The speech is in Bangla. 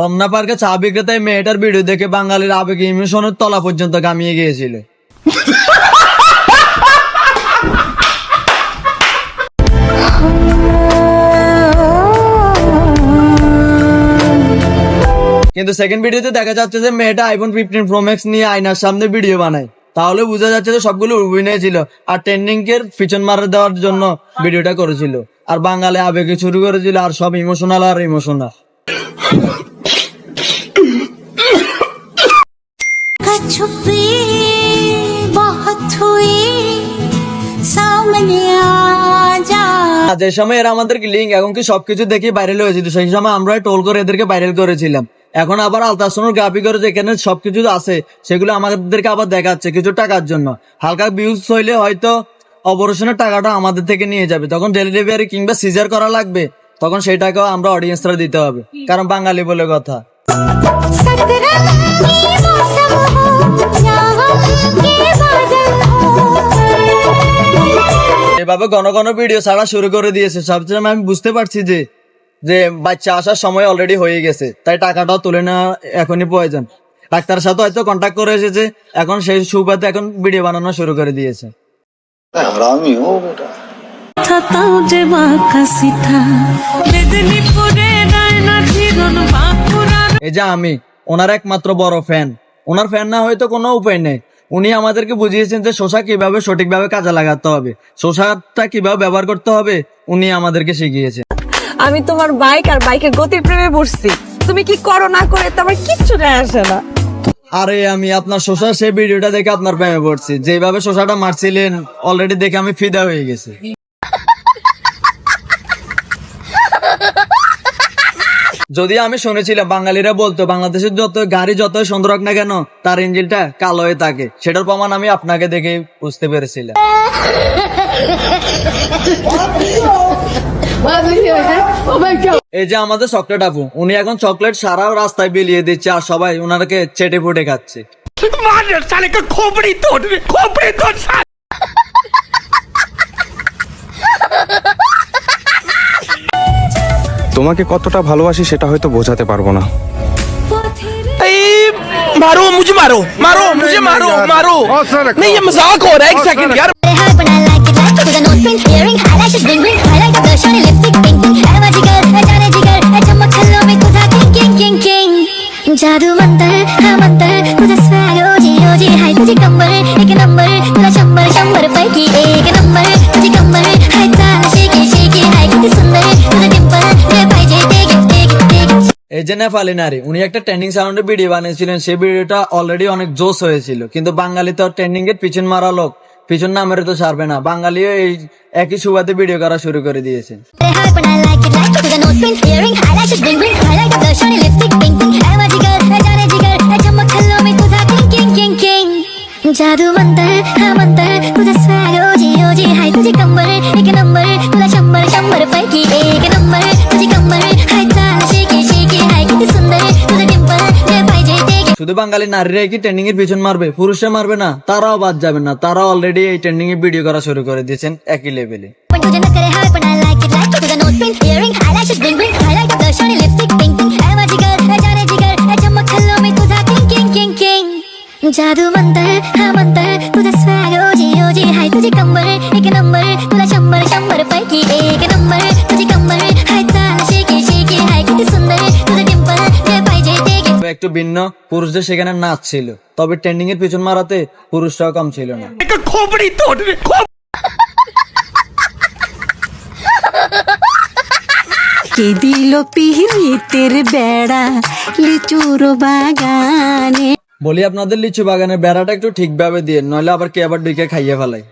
রমনা পার্কে চা বিক্রেতায় মেয়েটার ভিডিও দেখে বাঙালির আবেগ ইমোশনের তলা পর্যন্ত কামিয়ে গিয়েছিল। কিন্তু সেকেন্ড ভিডিওতে দেখা যাচ্ছে যে মেয়েটা আইফোন ফিফটিন প্রো ম্যাক্স নিয়ে আয়নার সামনে ভিডিও বানায়। তাহলে বোঝা যাচ্ছে যে সবগুলো অভিনয় ছিল আর ট্রেন্ডিং এর পিছন মারে দেওয়ার জন্য ভিডিওটা করেছিল। আর বাঙালি আবেগে শুরু করেছিল আর সব ইমোশনাল আর ইমোশনাল छुपी बहुत हुई सामने आ जा আর যে সময় এরা আমাদেরকে লিঙ্ক এখন কি সবকিছু দেখে ভাইরাল হয়েছিল সেই সময় আমরা টোল করে এদেরকে ভাইরাল করেছিলাম এখন আবার আলতাসনের গ্রাফি করে যেখানে সবকিছু আছে সেগুলো আমাদেরকে আবার দেখাচ্ছে কিছু টাকার জন্য হালকা ভিউজ হইলে হয়তো অপারেশনের টাকাটা আমাদের থেকে নিয়ে যাবে তখন ডেলিভারি কিংবা সিজার করা লাগবে তখন সেই টাকাও আমরা অডিয়েন্সরা দিতে হবে কারণ বাঙালি বলে কথা এভাবে ঘন ঘন ভিডিও ছাড়া শুরু করে দিয়েছে। সবচেয়ে আমি বুঝতে পারছি যে যে বাচ্চা আসার সময় অলরেডি হয়ে গেছে। তাই টাকাটাও তুলে নেওয়া এখনই প্রয়োজন। ডাক্তার সাথে হয়তো কন্ট্যাক্ট করে এসেছে এখন সেই সুপাতে এখন ভিডিও বানানো শুরু করে দিয়েছে। এই যে আমি ওনার একমাত্র বড় ফ্যান ওনার ফ্যান না হয়তো কোনো উপায় নেই। উনি আমাদেরকে বুঝিয়েছেন যে শোষা কীভাবে সঠিকভাবে কাজে লাগাতে হবে। শোষাটা কীভাবে ব্যবহার করতে হবে উনি আমাদেরকে শিখিয়েছেন। আমি তোমার বাইক আর বাইকের গতির প্রেমে পড়ছি। তুমি কি করো না করে তোমার কিচ্ছু যায় আসে না। আরে আমি আপনার শোষা সেই ভিডিওটা দেখে আপনার প্রেমে পড়ছি। যেভাবে শোষাটা মারছিলেন অলরেডি দেখে আমি ফিদা হয়ে গেছি। যদি আমি শুনেছিলাম বাঙালিরা বলতো, বাংলাদেশের যত গাড়ি যতই সুন্দর হোক না কেন, তার ইঞ্জিনটা কালো হয়ে থাকে। সেটার প্রমাণ আমি আপনাকে দেখে বুঝতে পেরেছিলাম। এই যে আমাদের চকলেট আপু, উনি এখন চকলেট সারা রাস্তায় বিলিয়ে দিচ্ছে আর সবাই ওনাকে চেটে ফুটে খাচ্ছে। তোমাকে কতটা ভালোবাসি সেটা হয়তো বোঝাতে পারবো না मारो मुझे मारो मारो मुझे मारो मारो नहीं ये मजाक हो रहा है एक सेकंड यार hard when I like it like with a nose print earring eyelashes bling bling highlight of the shiny lipstick pink pink है मैं जिगर है जाने जिगर है चमक छल्लों में खुदा किंग किंग किंग किंग जादू मंतर हाँ मंतर तुझे स्वैग ओजी ओजी हाय तुझे कमर যে নেপালি নারী উনি একটা ট্রেন্ডিং সাউন্ডের ভিডিও বানিয়েছিলেন। সেই ভিডিওটা অলরেডি অনেক জোস হয়েছিল। কিন্তু বাঙালি তো ট্রেন্ডিং এর পিছন মারা লোক। পিছন না মেরে তো ছাড়বে না। বাঙালিও এই একই সুবাদে ভিডিও করা শুরু করে দিয়েছে। Hard when I like it, like with a nose print earring eyelashes bling শুধু বাঙালি নারীরা কি ট্রেন্ডিং এর পিছন মারবে পুরুষরা মারবে না তারাও বাদ যাবে না তারাও অলরেডি এই ট্রেন্ডিং এর ভিডিও করা শুরু করে দিয়েছেন একই লেভেলে When तुझे न करे hard when I like it like with a nose print earring eyelashes bling bling highlight of the shiny lipstick pink pink है मैं जिगर है जाने जिगर है चमक छल्लों में तुझा किंग किंग किंग किंग जादू मंतर हाँ मंतर तुझं स्वैग ओजी ओजी हाय तुझी कमर एक नंबर तुला शंभर शंभर पैकी एक नंबर तुझी कमर हाय একটু ভিন্ন পুরুষদের সেখানে নাচ ছিল। তবে ট্রেন্ডিং এর পিছন মারাতে পুরুষরাও কম ছিল না। বলি আপনাদের লিচু বাগানের বেড়াটা একটু ঠিকভাবে দিয়ে নইলে আবার কে আবার ডুইকে খাইয়ে ফেলায়।